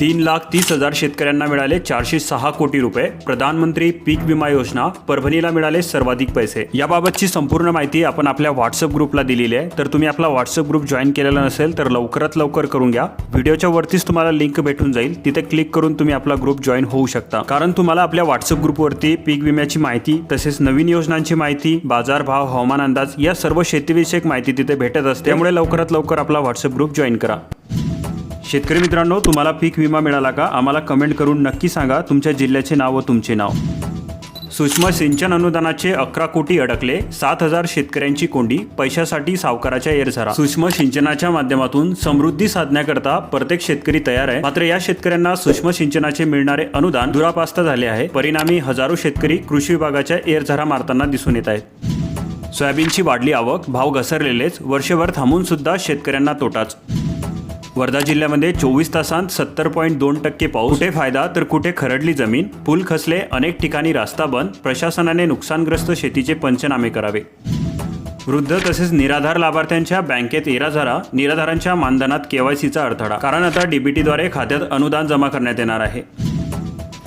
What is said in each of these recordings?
तीन लाख तीस हजार शेतकऱ्यांना मिळाले चारशे सहा कोटी रुपये. प्रधानमंत्री पीक विमा योजना परभणीला मिळाले सर्वाधिक पैसे. याबाबतची संपूर्ण माहिती आपण आपल्या व्हॉट्सअप ग्रुपला दिलेली आहे. तर तुम्ही आपला व्हॉट्सअप ग्रुप जॉईन केलेला नसेल तर लवकरात लवकर करून घ्या. व्हिडिओच्या वरतीच तुम्हाला लिंक भेटून जाईल. तिथे क्लिक करून तुम्ही आपला ग्रुप जॉईन होऊ शकता. कारण तुम्हाला आपल्या व्हॉट्सअप ग्रुपवरती पीक विम्याची माहिती तसेच नवीन योजनांची माहिती बाजारभाव हवामान अंदाज या सर्व शेतीविषयक माहिती तिथे भेटत असते. त्यामुळे लवकरात लवकर आपला व्हॉट्सअप ग्रुप जॉईन करा. शेतकरी मित्रांनो तुम्हाला पीक विमा मिळाला का? आम्हाला कमेंट करून नक्की सांगा. तुमच्या जिल्ह्याचे नाव व तुमचे नाव. सूक्ष्म सिंचन अनुदानाचे अकरा कोटी अडकले. सात हजार शेतकऱ्यांची कोंडी. पैशासाठी सावकाराच्या एरझरा. सूक्ष्म सिंचनाच्या माध्यमातून समृद्धी साधण्याकरता प्रत्येक शेतकरी तयार आहे. मात्र या शेतकऱ्यांना सूक्ष्म सिंचनाचे मिळणारे अनुदान दुरापास्त झाले आहे. परिणामी हजारो शेतकरी कृषी विभागाच्या एरझरा मारताना दिसून येत आहेत. सोयाबीनची वाढली आवक भाव घसरलेलेच वर्षभर थांबून सुद्धा शेतकऱ्यांना तोटाच. वर्धा जिल्ह्यामध्ये चोवीस तासांत सत्तर पॉईंट दोन टक्के पाऊस. कुठे फायदा? तर कुठे खरडली जमीन? पूल खसले अनेक ठिकाणी रास्ता बंद. प्रशासनाने नुकसानग्रस्त शेतीचे पंचनामे करावे. वृद्ध तसेच निराधार लाभार्थ्यांच्या बँकेत एराझारा निराधारांच्या मानधनात केवायसीचा अडथळा. कारण आता डीबीटीद्वारे खात्यात अनुदान जमा करण्यात येणार आहे.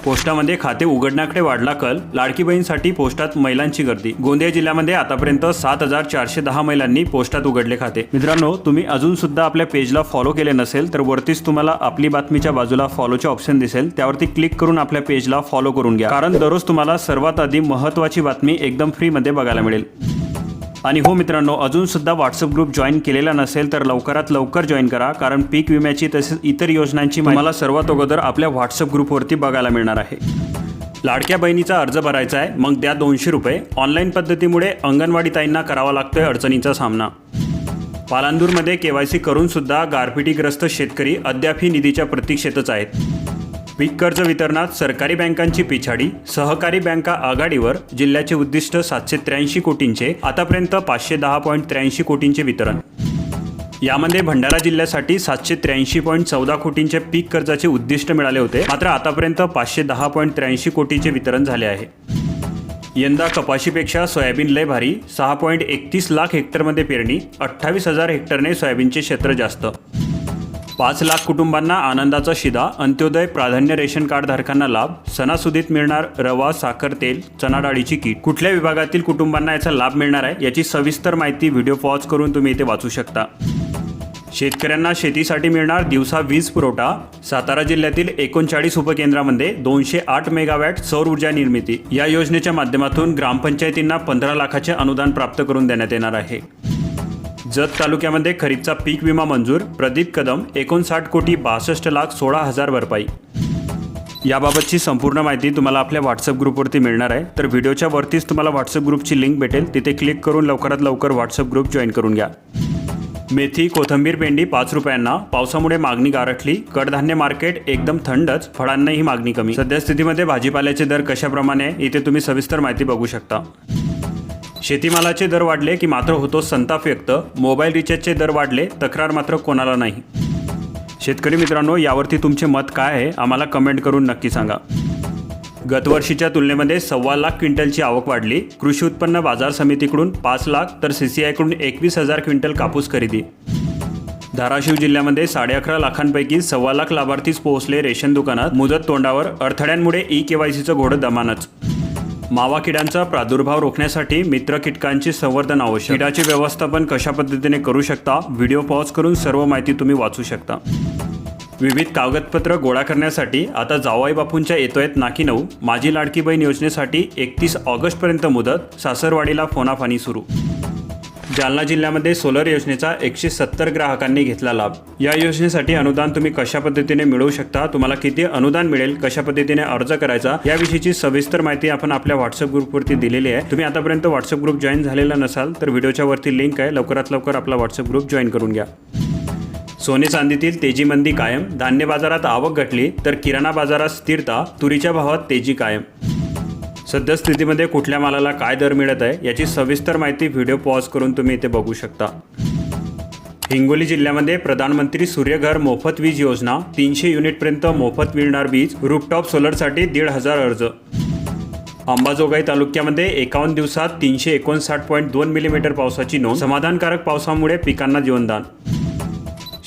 पोस्टामध्ये खाते उघडण्याकडे वाढला कल. लाडकी बहीणसाठी पोस्टात महिलांची गर्दी. गोंदिया जिल्ह्यामध्ये आतापर्यंत सात हजार चारशे दहा महिलांनी पोस्टात उघडले खाते. मित्रांनो तुम्ही अजून सुद्धा आपल्या पेजला फॉलो केले नसेल तर वरतीच तुम्हाला आपली बातमीच्या बाजूला फॉलोचे ऑप्शन दिसेल. त्यावरती क्लिक करून आपल्या पेजला फॉलो करून घ्या. कारण दररोज तुम्हाला सर्वात आधी महत्त्वाची बातमी एकदम फ्रीमध्ये बघायला मिळेल. आणि हो मित्रांनो अजून सुद्धा व्हॉट्सअप ग्रुप जॉईन केलेला नसेल तर लवकरात लवकर जॉईन करा कारण पीक विम्याची तसेच इतर योजनांची मला सर्वात अगोदर आपल्या व्हॉट्सअप ग्रुपवरती बघायला मिळणार आहे. लाडक्या बहिणीचा अर्ज भरायचा आहे मग द्या दोनशे रुपये. ऑनलाईन पद्धतीमुळे अंगणवाडी ताईंना करावा लागतोय अडचणीचा सामना. पालांदूरमध्ये केवायसी सी करूनसुद्धा गारपिटीग्रस्त शेतकरी अद्यापही निधीच्या प्रतीक्षेतच आहेत. पीक कर्ज वितरणात सरकारी बँकांची पिछाडी सहकारी बँका आघाडीवर जिल्ह्याचे उद्दिष्ट सातशे त्र्याऐंशी कोटींचे आतापर्यंत पाचशे दहा पॉईंट त्र्याऐंशी कोटींचे वितरण. यामध्ये भंडारा जिल्ह्यासाठी सातशे त्र्याऐंशी पॉईंट चौदा कोटींचे पीक कर्जाचे उद्दिष्ट मिळाले होते. मात्र आतापर्यंत पाचशे दहा पॉईंट त्र्याऐंशी कोटीचे वितरण झाले आहे. यंदा कपाशीपेक्षा सोयाबीन लय भारी सहा पॉईंट एकतीस लाख हेक्टरमध्ये पेरणी अठ्ठावीस हजार हेक्टरने सोयाबीनचे क्षेत्र जास्त. पाच लाख कुटुंबांना आनंदाचा शिदा अंत्योदय प्राधान्य रेशन कार्ड धारकांना लाभ सणासुदीत मिळणार रवा साखर तेल चणा डाळीची किट कुठल्या विभागातील कुटुंबांना याचा लाभ मिळणार आहे याची सविस्तर माहिती व्हिडिओ पॉज करून तुम्ही इथे वाचू शकता. शेतकऱ्यांना शेतीसाठी मिळणार दिवसा वीज पुरवठा. सातारा जिल्ह्यातील एकोणचाळीस उपकेंद्रामध्ये दोनशे आठ मेगावॅट सौर ऊर्जा निर्मिती. या योजनेच्या माध्यमातून ग्रामपंचायतींना पंधरा लाखाचे अनुदान प्राप्त करून देण्यात येणार आहे. जत तालुक्यामध्ये खरीपचा पीक विमा मंजूर प्रदीप कदम एकोणसाठ कोटी बासष्ट लाख सोळा हजार भरपाई. याबाबतची संपूर्ण माहिती तुम्हाला आपल्या व्हॉट्सअप ग्रुपवरती मिळणार आहे. तर व्हिडिओच्या वरतीच तुम्हाला व्हॉट्सअप ग्रुपची लिंक भेटेल. तिथे क्लिक करून लवकरात लवकर व्हॉट्सअप ग्रुप जॉईन करून घ्या. मेथी कोथंबीर पेंडी पाच रुपयांना पावसामुळे मागणी गारठली कडधान्य मार्केट एकदम थंडच फळांनाही मागणी कमी. सध्या स्थितीमध्ये भाजीपाल्याचे दर कशाप्रमाणे इथे तुम्ही सविस्तर माहिती बघू शकता. शेतीमालाचे दर वाढले की मात्र होतो संताप व्यक्त. मोबाईल रिचार्जचे दर वाढले तक्रार मात्र कोणाला नाही. शेतकरी मित्रांनो यावरती तुमचे मत काय आहे आम्हाला कमेंट करून नक्की सांगा. गतवर्षीच्या तुलनेमध्ये सव्वा लाख क्विंटलची आवक वाढली. कृषी उत्पन्न बाजार समितीकडून पाच लाख तर सीसीआयकडून एकवीस हजार क्विंटल कापूस खरेदी. धाराशिव जिल्ह्यामध्ये साडे अकरा लाखांपैकी सव्वा लाख लाभार्थीच पोहोचले रेशन दुकानात. मुदत तोंडावर अडथळ्यांमुळे ई केवायसीचं घोडं दमानच. मावा किडांचा प्रादुर्भाव रोखण्यासाठी मित्र कीटकांची संवर्धन आवश्यक. किडाचे व्यवस्थापन कशा पद्धतीने करू शकता? व्हिडिओ पॉज करून सर्व माहिती तुम्ही वाचू शकता. विविध कागदपत्र गोळा करण्यासाठी आता जावाई बापूंच्या येतोयत नाकी नऊ. माझी लाडकी बहीण योजनेसाठी एकतीस ऑगस्टपर्यंत मुदत. सासरवाडीला फोनाफानी सुरू. जालना जिल्ह्यामध्ये सोलर योजनेचा एकशे सत्तर ग्राहकांनी घेतला लाभ. या योजनेसाठी अनुदान तुम्ही कशा पद्धतीने मिळवू शकता? तुम्हाला किती अनुदान मिळेल? कशा पद्धतीने अर्ज करायचा? याविषयीची सविस्तर माहिती आपण आपल्या व्हॉट्सअप ग्रुपवरती दिलेली आहे. तुम्ही आतापर्यंत व्हॉट्सअप ग्रुप जॉईन झालेला नसाल तर व्हिडिओच्या वरती लिंक आहे. लवकरात लवकर आपला व्हॉट्सअप ग्रुप जॉईन करून घ्या. सोने चांदीतील तेजी मंदी कायम. धान्य बाजारात आवक घटली तर किराणा बाजारात स्थिरता. तुरीच्या भावात तेजी कायम. सद्यस्थितीमध्ये कुठल्या मालाला काय दर मिळत आहे याची सविस्तर माहिती व्हिडिओ पॉज करून तुम्ही इथे बघू शकता. हिंगोली जिल्ह्यामध्ये प्रधानमंत्री सूर्यघर मोफत वीज योजना तीनशे युनिटपर्यंत मोफत मिळणार वीज रूपटॉप सोलरसाठी दीड हजार अर्ज. अंबाजोगाई तालुक्यामध्ये एकावन्न दिवसात तीनशे एकोणसाठ पॉईंट दोन मिलीमीटर पावसाची नोंद समाधानकारक पावसामुळे पिकांना जीवनदान.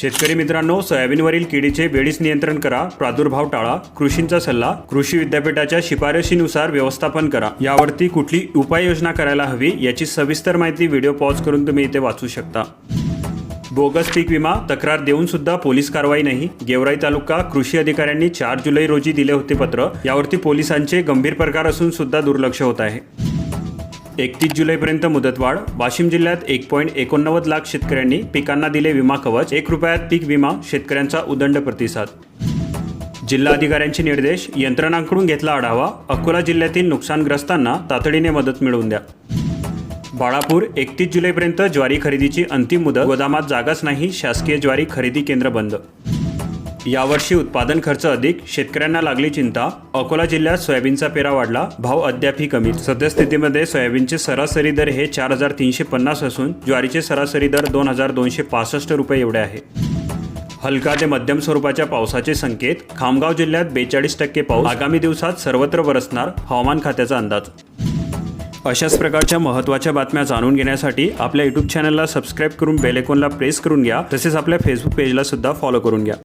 शेतकरी मित्रांनो सोयाबीनवरील किडीचे वेळीच नियंत्रण करा प्रादुर्भाव टाळा कृषींचा सल्ला कृषी विद्यापीठाच्या शिफारशीनुसार व्यवस्थापन करा. यावरती कुठली उपाययोजना करायला हवी याची सविस्तर माहिती व्हिडिओ पॉज करून तुम्ही इथे वाचू शकता. बोगस पीक विमा तक्रार देऊन सुद्धा पोलीस कारवाई नाही. गेवराई तालुका कृषी अधिकाऱ्यांनी चार जुलै रोजी दिले होते पत्र. यावरती पोलिसांचे गंभीर प्रकार असून सुद्धा दुर्लक्ष होत आहे. एकतीस जुलैपर्यंत मुदतवाढ. वाशिम जिल्ह्यात एक पॉईंट एकोणनव्वद लाख शेतकऱ्यांनी पिकांना दिले विमा कवच. एक रुपयात पीक विमा शेतकऱ्यांचा उदंड प्रतिसाद. जिल्हा अधिकाऱ्यांचे निर्देश यंत्रणांकडून घेतला आढावा. अकोला जिल्ह्यातील नुकसानग्रस्तांना तातडीने मदत मिळवून द्या. बाळापूर एकतीस जुलैपर्यंत ज्वारी खरेदीची अंतिम मुदत. गोदामात जागाच नाही शासकीय ज्वारी खरेदी केंद्र बंद. यावर्षी उत्पादन खर्च अधिक शेतकऱ्यांना लागली चिंता अकोला जिल्ह्यात सोयाबीनचा पेरा वाढला भाव अद्यापही कमी. सद्यस्थितीमध्ये सोयाबीनचे सरासरी दर हे चार हजार तीनशे पन्नास असून ज्वारीचे सरासरी दर दोन हजार दोनशे पासष्ट रुपये एवढे आहे. हलका ते मध्यम स्वरूपाच्या पावसाचे संकेत खामगाव जिल्ह्यात बेचाळीस टक्के पाऊस आगामी दिवसात सर्वत्र बरसणार हवामान खात्याचा अंदाज. अशाच प्रकारच्या महत्त्वाच्या बातम्या जाणून घेण्यासाठी आपल्या यूट्यूब चॅनलला सबस्क्राईब करून बेलेकोनला प्रेस करून घ्या तसेच आपल्या फेसबुक पेजला सुद्धा फॉलो करून घ्या.